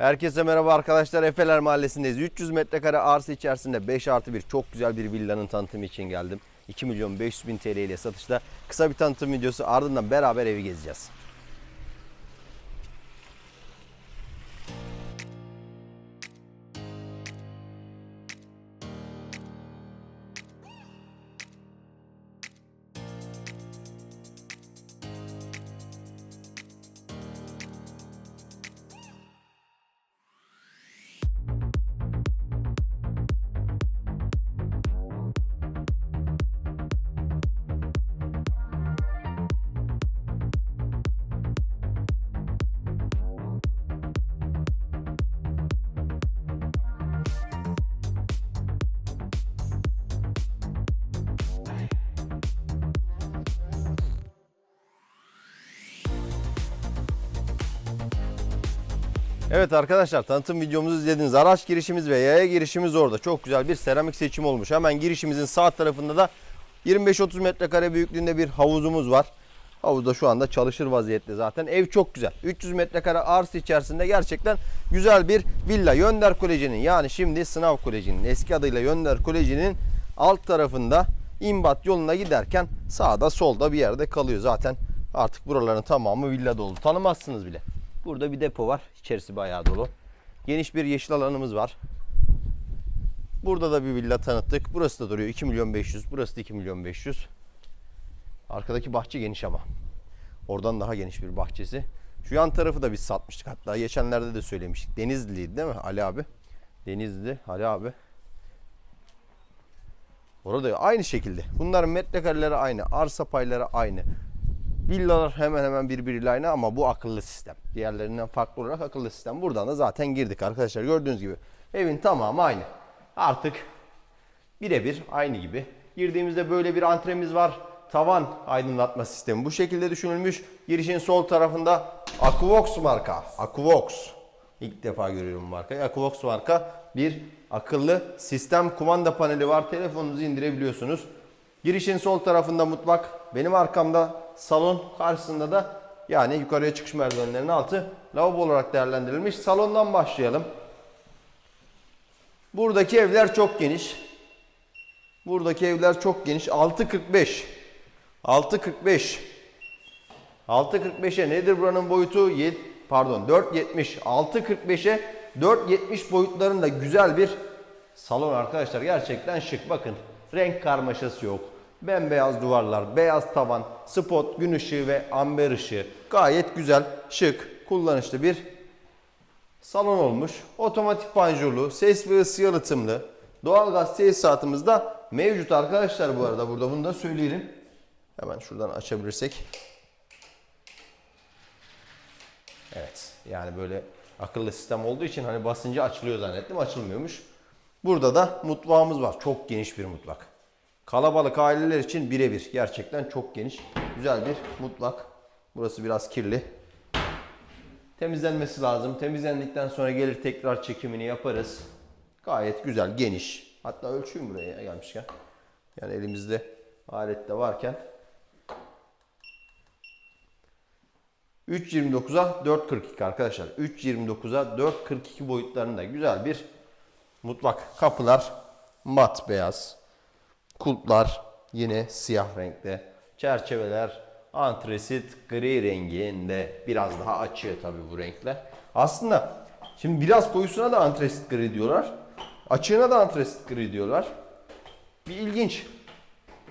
Herkese merhaba arkadaşlar. Efeler Mahallesi'ndeyiz. 300 metrekare arsa içerisinde 5 artı 1 çok güzel bir villanın tanıtımı için geldim. 2 milyon 500 bin TL ile satışta. Kısa bir tanıtım videosu ardından beraber evi gezeceğiz. Evet arkadaşlar tanıtım videomuzu izlediniz. Araç girişimiz ve yaya girişimiz orada. Çok güzel bir seramik seçimi olmuş. Hemen girişimizin sağ tarafında da 25-30 metrekare büyüklüğünde bir havuzumuz var. Havuz da şu anda çalışır vaziyette zaten. Ev çok güzel. 300 metrekare arsa içerisinde gerçekten güzel bir villa. Yönder Koleji'nin yani şimdi Sınav Koleji'nin eski adıyla Yönder Koleji'nin alt tarafında İmbat yoluna giderken sağda solda bir yerde kalıyor. Zaten artık buraların tamamı villa dolu. Tanımazsınız bile. Burada bir depo var. İçerisi bayağı dolu. Geniş bir yeşil alanımız var. Burada da bir villa tanıttık. Burası da duruyor 2 milyon 500. Burası da 2 milyon 500. Arkadaki bahçe geniş ama. Oradan daha geniş bir bahçesi. Şu yan tarafı da biz satmıştık. Hatta geçenlerde de söylemiştik. Denizli'ydi değil mi Ali abi? Denizli Ali abi. Orada aynı şekilde. Bunların metrekareleri aynı. Arsa payları aynı. Villalar hemen hemen birbiriyle aynı ama bu akıllı sistem. Diğerlerinden farklı olarak akıllı sistem. Buradan da zaten girdik arkadaşlar. Gördüğünüz gibi evin tamamı aynı. Artık birebir aynı gibi. Girdiğimizde böyle bir antremiz var. Tavan aydınlatma sistemi bu şekilde düşünülmüş. Girişin sol tarafında Aquox marka. Aquox. İlk defa görüyorum markayı. Aquox marka bir akıllı sistem kumanda paneli var. Telefonunuzu indirebiliyorsunuz. Girişin sol tarafında mutfak. Benim arkamda salon. Karşısında da yani yukarıya çıkış merdivenlerinin altı lavabo olarak değerlendirilmiş. Salondan başlayalım. Buradaki evler çok geniş. Buradaki evler çok geniş. 6.45. 6.45. 6.45'e nedir buranın boyutu? Yed- pardon 4.70. 6.45'e 4.70 boyutlarında güzel bir salon arkadaşlar. Gerçekten şık. Bakın renk karmaşası yok. Bembeyaz duvarlar, beyaz tavan, spot, gün ışığı ve amber ışığı. Gayet güzel, şık, kullanışlı bir salon olmuş. Otomatik panjurlu, ses ve ısı yalıtımlı. Doğalgaz tesisatımız da mevcut arkadaşlar bu arada. Burada bunu da söyleyelim. Hemen şuradan açabilirsek. Evet. Yani böyle akıllı sistem olduğu için hani basınca açılıyor zannettim. Açılmıyormuş. Burada da mutfağımız var. Çok geniş bir mutfak. Kalabalık aileler için birebir. Gerçekten çok geniş. Güzel bir mutfak. Burası biraz kirli. Temizlenmesi lazım. Temizlendikten sonra gelir tekrar çekimini yaparız. Gayet güzel, geniş. Hatta ölçüyüm buraya ya gelmişken. Yani elimizde alet de varken. 3.29'a 4.42 arkadaşlar. 3.29'a 4.42 boyutlarında güzel bir mutfak. Kapılar mat beyaz. Kulplar yine siyah renkte. Çerçeveler antresit gri renginde. Biraz daha açıyor tabii bu renkler. Aslında şimdi biraz koyusuna da antresit gri diyorlar. Açığına da antresit gri diyorlar. Bir ilginç.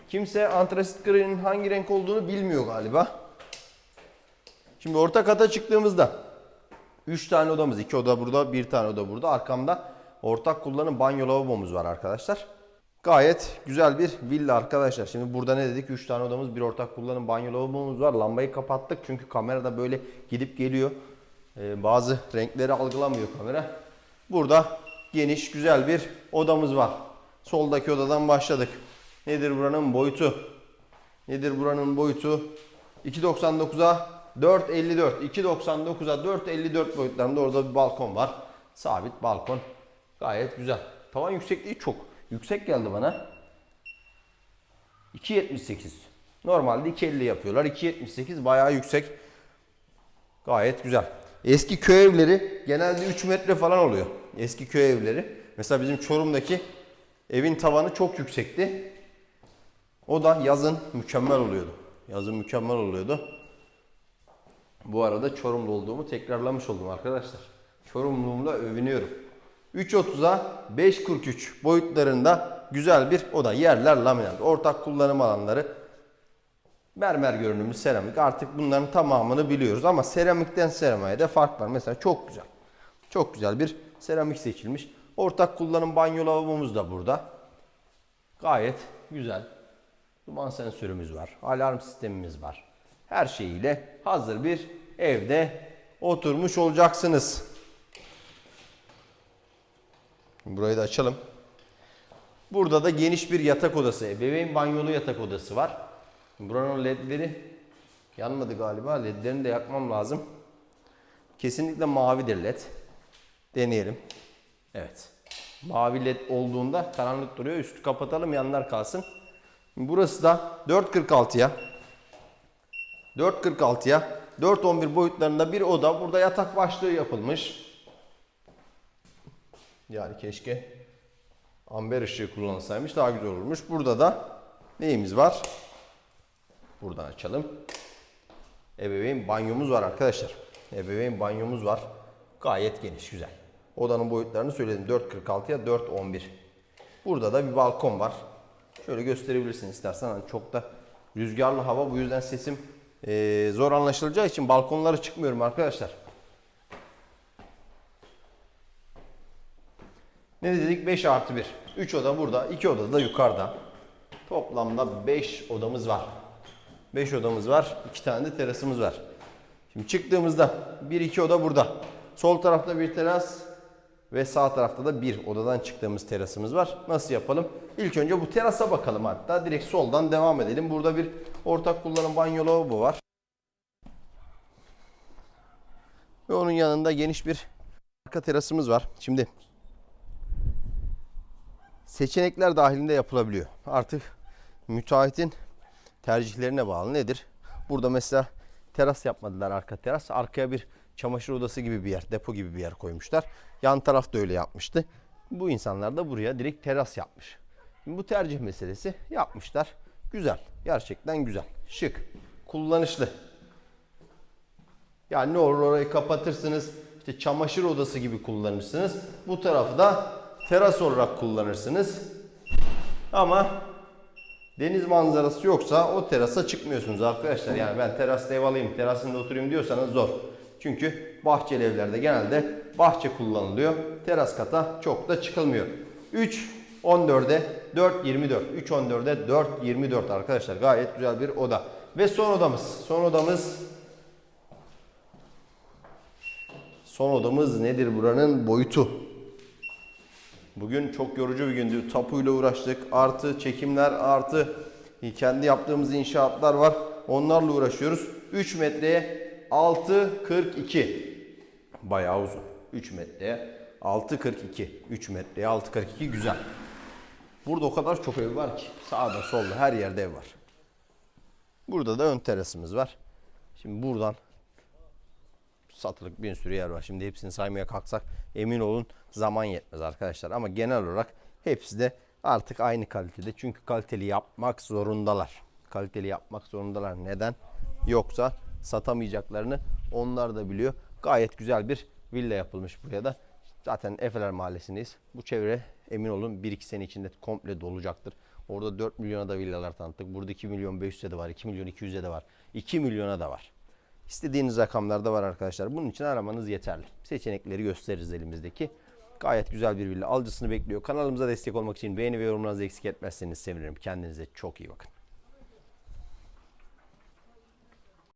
Kimse antresit gri'nin hangi renk olduğunu bilmiyor galiba. Şimdi orta kata çıktığımızda 3 tane odamız, 2 oda burada, 1 tane oda burada. Arkamda ortak kullanım banyo lavabomuz var arkadaşlar. Gayet güzel bir villa arkadaşlar. Şimdi burada ne dedik? 3 tane odamız, bir ortak kullanım banyo lavabomuz var. Lambayı kapattık çünkü kamerada böyle gidip geliyor. Ee, bazı renkleri algılamıyor kamera. Burada geniş güzel bir odamız var. Soldaki odadan başladık. Nedir buranın boyutu? Nedir buranın boyutu? 2.99'a 4.54. 2.99'a 4.54 boyutlarında orada bir balkon var. Sabit balkon. Gayet güzel. Tavan yüksekliği çok. Yüksek geldi bana. 2.78. Normalde 2.50 yapıyorlar. 2.78 bayağı yüksek. Gayet güzel. Eski köy evleri genelde 3 metre falan oluyor. Eski köy evleri. Mesela bizim Çorum'daki evin tavanı çok yüksekti. O da yazın mükemmel oluyordu. Yazın mükemmel oluyordu. Bu arada Çorumlu olduğumu tekrarlamış oldum arkadaşlar. Çorumluğumla övünüyorum. 3.30'a 5.43 boyutlarında güzel bir oda. Yerler laminat. Ortak kullanım alanları. Mermer görünümlü seramik. Artık bunların tamamını biliyoruz ama seramikten seramiğe de fark var. Mesela çok güzel. Çok güzel bir seramik seçilmiş. Ortak kullanım banyo lavabomuz da burada. Gayet güzel. Duman sensörümüz var. Alarm sistemimiz var. Her şeyiyle hazır bir evde oturmuş olacaksınız. Burayı da açalım. Burada da geniş bir yatak odası, ebeveyn banyolu yatak odası var. Buranın ledleri yanmadı galiba. Ledlerini de yakmam lazım. Kesinlikle mavidir led. Deneyelim. Evet. Mavi led olduğunda karanlık duruyor. Üstü kapatalım yanlar kalsın. Burası da 4.46'ya 4.46'ya 4.11 boyutlarında bir oda. Burada yatak başlığı yapılmış. Yani keşke amber ışığı kullanılsaymış daha güzel olurmuş. Burada da neyimiz var? Buradan açalım. Ebeveyn banyomuz var arkadaşlar. Ebeveyn banyomuz var. Gayet geniş, güzel. Odanın boyutlarını söyledim. 4.46'ya 4.11. Burada da bir balkon var. Şöyle gösterebilirsin istersen. Hani çok da rüzgarlı hava. Bu yüzden sesim zor anlaşılacağı için balkonlara çıkmıyorum arkadaşlar. Ne dedik? 5 artı 1. 3 oda burada, 2 oda da yukarıda. Toplamda 5 odamız var. 5 odamız var, 2 tane de terasımız var. Şimdi çıktığımızda 1-2 oda burada. Sol tarafta bir teras ve sağ tarafta da bir odadan çıktığımız terasımız var. Nasıl yapalım? İlk önce bu terasa bakalım hatta. Direkt soldan devam edelim. Burada bir ortak kullanım banyo lavabo var. Ve onun yanında geniş bir arka terasımız var. Şimdi seçenekler dahilinde yapılabiliyor. Artık müteahhitin tercihlerine bağlı nedir? Burada mesela teras yapmadılar arka teras. Arkaya bir çamaşır odası gibi bir yer, depo gibi bir yer koymuşlar. Yan taraf da öyle yapmıştı. Bu insanlar da buraya direkt teras yapmış. Şimdi bu tercih meselesi yapmışlar. Güzel. Gerçekten güzel. Şık. Kullanışlı. Yani ne olur orayı kapatırsınız. işte çamaşır odası gibi kullanırsınız. Bu tarafı da teras olarak kullanırsınız. Ama deniz manzarası yoksa o terasa çıkmıyorsunuz arkadaşlar. Yani ben terasta ev alayım, terasında oturayım diyorsanız zor. Çünkü bahçeli evlerde genelde bahçe kullanılıyor. Teras kata çok da çıkılmıyor. 3 14'e 4 24. 3 14'e 4 24 arkadaşlar. Gayet güzel bir oda. Ve son odamız. Son odamız Son odamız nedir buranın boyutu? Bugün çok yorucu bir gündü. Tapuyla uğraştık. Artı çekimler, artı kendi yaptığımız inşaatlar var. Onlarla uğraşıyoruz. 3 metreye 6.42. Bayağı uzun. 3 metreye 6.42. 3 metreye 6.42 güzel. Burada o kadar çok ev var ki. Sağda solda her yerde ev var. Burada da ön terasımız var. Şimdi buradan satılık bir sürü yer var. Şimdi hepsini saymaya kalksak emin olun zaman yetmez arkadaşlar. Ama genel olarak hepsi de artık aynı kalitede. Çünkü kaliteli yapmak zorundalar. Kaliteli yapmak zorundalar. Neden? Yoksa satamayacaklarını onlar da biliyor. Gayet güzel bir villa yapılmış buraya da. Zaten Efeler Mahallesi'ndeyiz. Bu çevre emin olun 1-2 sene içinde komple dolacaktır. Orada 4 milyona da villalar tanıttık. Burada 2 milyon 500'e de var. 2 milyon 200'e de var. 2 milyona da var. İstediğiniz rakamlarda var arkadaşlar. Bunun için aramanız yeterli. Seçenekleri gösteririz elimizdeki. Gayet güzel bir villa. Alıcısını bekliyor. Kanalımıza destek olmak için beğeni ve yorumlarınızı eksik etmezseniz sevinirim. Kendinize çok iyi bakın.